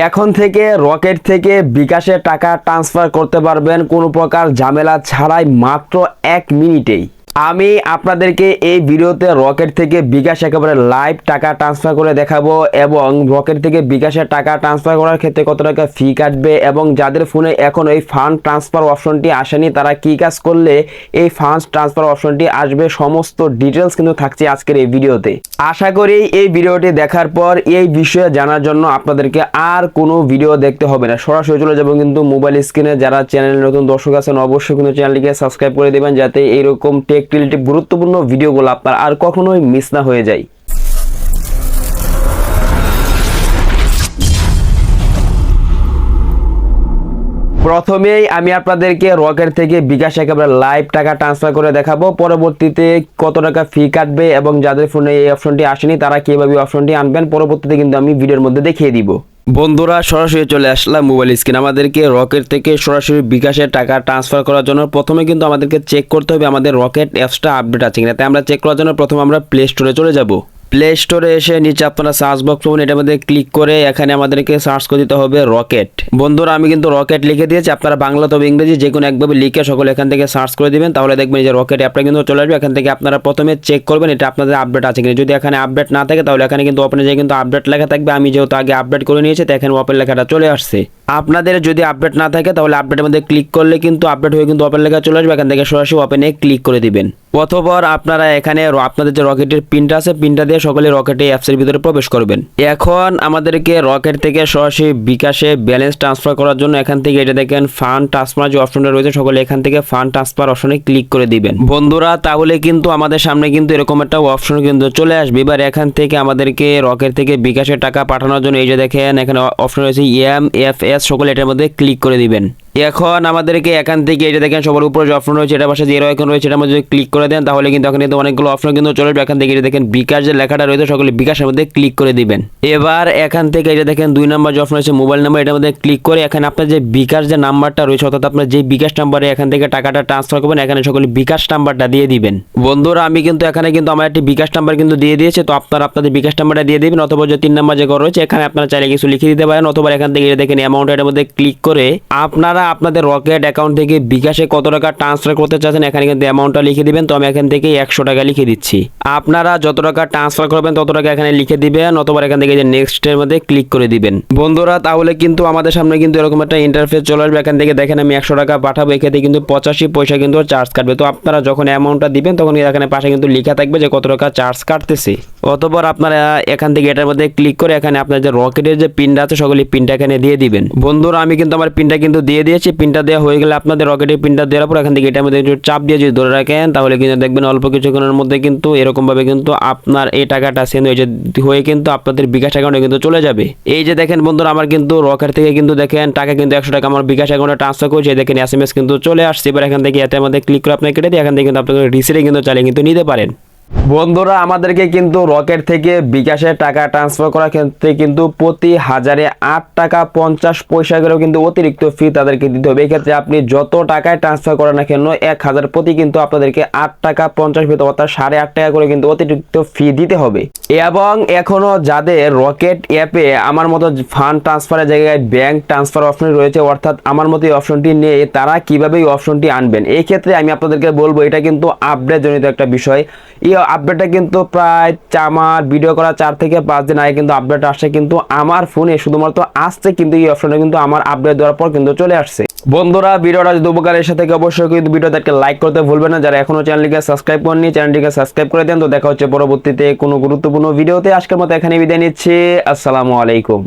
এখন থেকে রকেট থেকে বিকাশে টাকা ট্রান্সফার করতে পারবেন। কোনো প্রকার ঝামেলা ছাড়াই মাত্র এক মিনিটেই। আমি আপনাদেরকে এই ভিডিওতে রকেট থেকে বিকাশ একেবারে লাইভ টাকা ট্রান্সফার করে দেখাবো এবং রকেট থেকে বিকাশে টাকা ট্রান্সফার করার ক্ষেত্রে কত টাকা ফি কাটবে এবং যাদের ফোনে এখন এই ফান্ড ট্রান্সফার অপশনটি আসেনি, তারা কি কাজ করলে এই ফান্ড ট্রান্সফার অপশনটি আসবে? সমস্ত ডিটেলস কিন্তু থাকছে আজকের এই ভিডিওতে। আশা করি এই ভিডিওটি দেখার পর এই বিষয়ে জানার জন্য আপনাদেরকে আর কোনো ভিডিও দেখতে হবে না। সরাসরি চলে যাব কিন্তু মোবাইল স্ক্রিনে যারা চ্যানেল নতুন দর্শক আছেন, অবশ্যই কিন্তু চ্যানেলটিকে সাবস্ক্রাইব করে দেবেন যাতে এইরকম টেক রিলেটিভ গুরুত্বপূর্ণ ভিডিওগুলো আপনার আর কখনোই মিস না হয়ে যায়। প্রথমেই আমি আপনাদেরকে রকেট থেকে বিকাশ একেবারে লাইভ টাকা ট্রান্সফার করে দেখাবো। পরবর্তীতে কত টাকা ফি কাটবে এবং যাদের ফোনে এই অপশনটি আসেনি, তারা কীভাবে অপশনটি আনবেন, পরবর্তীতে কিন্তু আমি ভিডিওর মধ্যে দেখিয়ে দিব। বন্ধুরা, সরাসরি চলে আসলাম মোবাইল স্ক্রিন আমাদেরকে রকেট থেকে সরাসরি বিকাশের টাকা ট্রান্সফার করার জন্য প্রথমে কিন্তু আমাদেরকে চেক করতে হবে আমাদের রকেট অ্যাপসটা আপডেট আছে কিনা। তাই আমরা চেক করার জন্য প্রথমে আমরা প্লে স্টোরে চলে যাব। প্লে স্টোরে এসে নিচে আপনারা সার্চ বক্স পাবেন। এটার মধ্যে ক্লিক করে এখানে আমাদেরকে সার্চ করে দিতে হবে রকেট বন্ধুরা, আমি কিন্তু রকেট লিখে দিয়েছি। আপনারা বাংলা তবে ইংরেজি যে কোনো একভাবে লিখে সকলে এখান থেকে সার্চ করে দিবেন। তাহলে দেখবেন যে রকেট অ্যাপটা কিন্তু চলে আসবে। এখান থেকে আপনারা প্রথমে চেক করবেন, এটা আপনাদের আপডেট আছে কিনা। যদি এখানে আপডেট না থাকে, তাহলে এখানে কিন্তু ওপেনে যে কিন্তু আপডেট লেখা থাকবে। আমি যেহেতু আগে আপডেট করে নিয়েছি তো এখানে ওপেন লেখাটা চলে আসছে। আপনাদের যদি আপডেট না থাকে, তাহলে আপডেটের মধ্যে ক্লিক করলে কিন্তু আপডেট হয়ে কিন্তু ওপেন লেখা চলে আসবে। এখান থেকে সরাসরি ওপেনে ক্লিক করে দিবেন। অথবা আপনারা এখানে আপনাদের যে রকেটের পিনটা আছে পিনটা সকলে রকেটে অ্যাপসের ভিতরে প্রবেশ করবেন। এখন আমাদেরকে রকেট থেকে সরাসরি বিকাশে ব্যালেন্স ট্রান্সফার করার জন্য এখান থেকে এটা দেখেন ফান্ড ট্রান্সফার যে অপশনটা রয়েছে, সকলে এখান থেকে ফান্ড ট্রান্সফার অপশনে ক্লিক করে দিবেন। বন্ধুরা, তাহলে কিন্তু আমাদের সামনে কিন্তু এরকম একটা অপশন কিন্তু চলে আসবে। এবার এখান থেকে আমাদেরকে রকেট থেকে বিকাশের টাকা পাঠানোর জন্য এই যে দেখেন, এখানে অপশন রয়েছে এম এফ এস সকলে এটার মধ্যে ক্লিক করে দিবেন। এখন আমাদেরকে এখান থেকে এটা দেখেন সবার উপরে যে অপশন রয়েছে, এটা পাশে জিরো এখন রয়েছে, এটার মধ্যে ক্লিক করে দেন, তাহলে কিন্তু এখানে কিন্তু অনেকগুলো অপশন কিন্তু চলে আসবে এখান থেকে এটা দেখেন বিকাশ যে লেখাটা রয়েছে, সকলে বিকাশের মধ্যে ক্লিক করে দিবেন। এবার এখান থেকে এটা দেখেন দুই নাম্বার যে অপশন রয়েছে মোবাইল নাম্বার এটার মধ্যে ক্লিক করে এখানে আপনার যে বিকাশ যে নাম্বারটা রয়েছে, অর্থাৎ আপনার যে বিকাশ নাম্বারে এখান থেকে টাকাটা ট্রান্সফার করবেন, এখানে সকলে বিকাশ নাম্বারটা দিয়ে দিবেন। বন্ধুরা, আমি কিন্তু এখানে কিন্তু আমার একটি বিকাশ নাম্বার কিন্তু দিয়ে দিয়েছে, তো আপনারা আপনাদের বিকাশ নাম্বারটা দিয়ে দিবেন, অথবা যে তিন নাম্বার যে ঘর রয়েছে, এখানে আপনারা চাইলে কিছু লিখে দিতে পারেন, অথবা এখান থেকে এটা দেখেন অ্যামাউন্ট এটার মধ্যে ক্লিক করে আপনারা আপনাদের রকেট অ্যাকাউন্ট থেকে বিকাশে কত টাকা ট্রান্সফার করতে চাচ্ছেন, এখানে কিন্তু অ্যামাউন্টটা লিখে দিবেন। তো আমি এখান থেকে একশো টাকা লিখে দিচ্ছি। আপনারা যত টাকা ট্রান্সফার করবেন, তত টাকা এখানে লিখে দিবেন, অথবা এখান থেকে যে নেক্সটের মধ্যে ক্লিক করে দিবেন। বন্ধুরা, তাহলে কিন্তু আমাদের সামনে কিন্তু এরকম একটা ইন্টারফেস চলে আসবে। এখান থেকে দেখেন আমি একশো টাকা পাঠাবো। এক্ষেত্রে কিন্তু পঁচাশি পয়সা কিন্তু চার্জ কাটবে। তো আপনারা যখন অ্যামাউন্টটা দিবেন, তখন এখানে পাশে কিন্তু লেখা থাকবে যে কত টাকা চার্জ কাটতেছে। অতপর আপনারা এখান থেকে এটার মধ্যে ক্লিক করে এখানে আপনার যে রকেটের যে পিনটা আছে, সকলে পিনটা এখানে দিয়ে দিবেন। বন্ধুরা, আমি কিন্তু আমার পিনটা কিন্তু দিয়ে দিয়েছি। পিনটা দেওয়া হয়ে গেলে আপনাদের রকেটের পিনটা দেওয়ার পর এখান থেকে এটার মধ্যে একটু চাপ দিয়ে যদি ধরে রাখেন, তাহলে কিন্তু দেখবেন অল্প কিছুক্ষণের মধ্যে কিন্তু এরকমভাবে কিন্তু আপনার এই টাকাটা সেন্ড হয়ে হয়ে কিন্তু আপনাদের বিকাশ অ্যাকাউন্টে কিন্তু চলে যাবে। এই যে দেখেন বন্ধুরা, আমার কিন্তু রকেট থেকে কিন্তু দেখেন টাকা কিন্তু একশো টাকা আমার বিকাশ অ্যাকাউন্টে ট্রান্সফার করছে। দেখেন এস এম এস কিন্তু চলে আসছে। এবার এখান থেকে এটার মধ্যে ক্লিক করে আপনাকে কেটে দিয়ে এখান থেকে কিন্তু আপনাকে রিসিটে কিন্তু চালিয়ে কিন্তু নিতে পারেন। বন্ধুরা, আমাদেরকে কিন্তু রকেট থেকে বিকাশে টাকা ট্রান্সফার করার ক্ষেত্রে কিন্তু প্রতি হাজারে আট টাকা পঞ্চাশ পয়সা করেও কিন্তু অতিরিক্ত ফি তাদেরকে দিতে হবে। এক্ষেত্রে আপনি যত টাকায় ট্রান্সফার করেন না কেন, এক হাজার প্রতি কিন্তু আপনাদেরকে আট টাকা পঞ্চাশ ফি অর্থাৎ সাড়ে আট টাকা করে কিন্তু অতিরিক্ত ফি দিতে হবে। এবং এখনও যাদের রকেট অ্যাপে আমার মতো ফান্ড ট্রান্সফারের জায়গায় ব্যাংক ট্রান্সফার অপশন রয়েছে, অর্থাৎ আমার মতো এই অপশনটি নিয়ে তারা কীভাবে এই অপশনটি আনবেন? এই ক্ষেত্রে আমি আপনাদেরকে বলব, এটা কিন্তু আপডেট জনিত একটা বিষয়। এই আপডেটটা কিন্তু প্রায় আমার ভিডিও করা চার থেকে পাঁচ দিন আগে কিন্তু আপডেট আসছে কিন্তু আমার ফোনে শুধুমাত্র আসছে কিন্তু এই অপশনটা কিন্তু আমার আপডেট দেওয়ার পর কিন্তু চলে আসছে। বন্ধুরা, ভিডিওটা যদি উপকার এসে থেকে অবশ্যই কিন্তু ভিডিওটাকে লাইক করতে ভুলবেন না। যারা এখনও চ্যানেলটিকে সাবস্ক্রাইব করেননি চ্যানেলটিকে সাবস্ক্রাইব করে দেন। তো দেখা হচ্ছে পরবর্তীতে কোনো গুরুত্বপূর্ণ ভিডিওতে আজকের মতো এখানে বিদায় নিচ্ছি। আসসালামু আলাইকুম।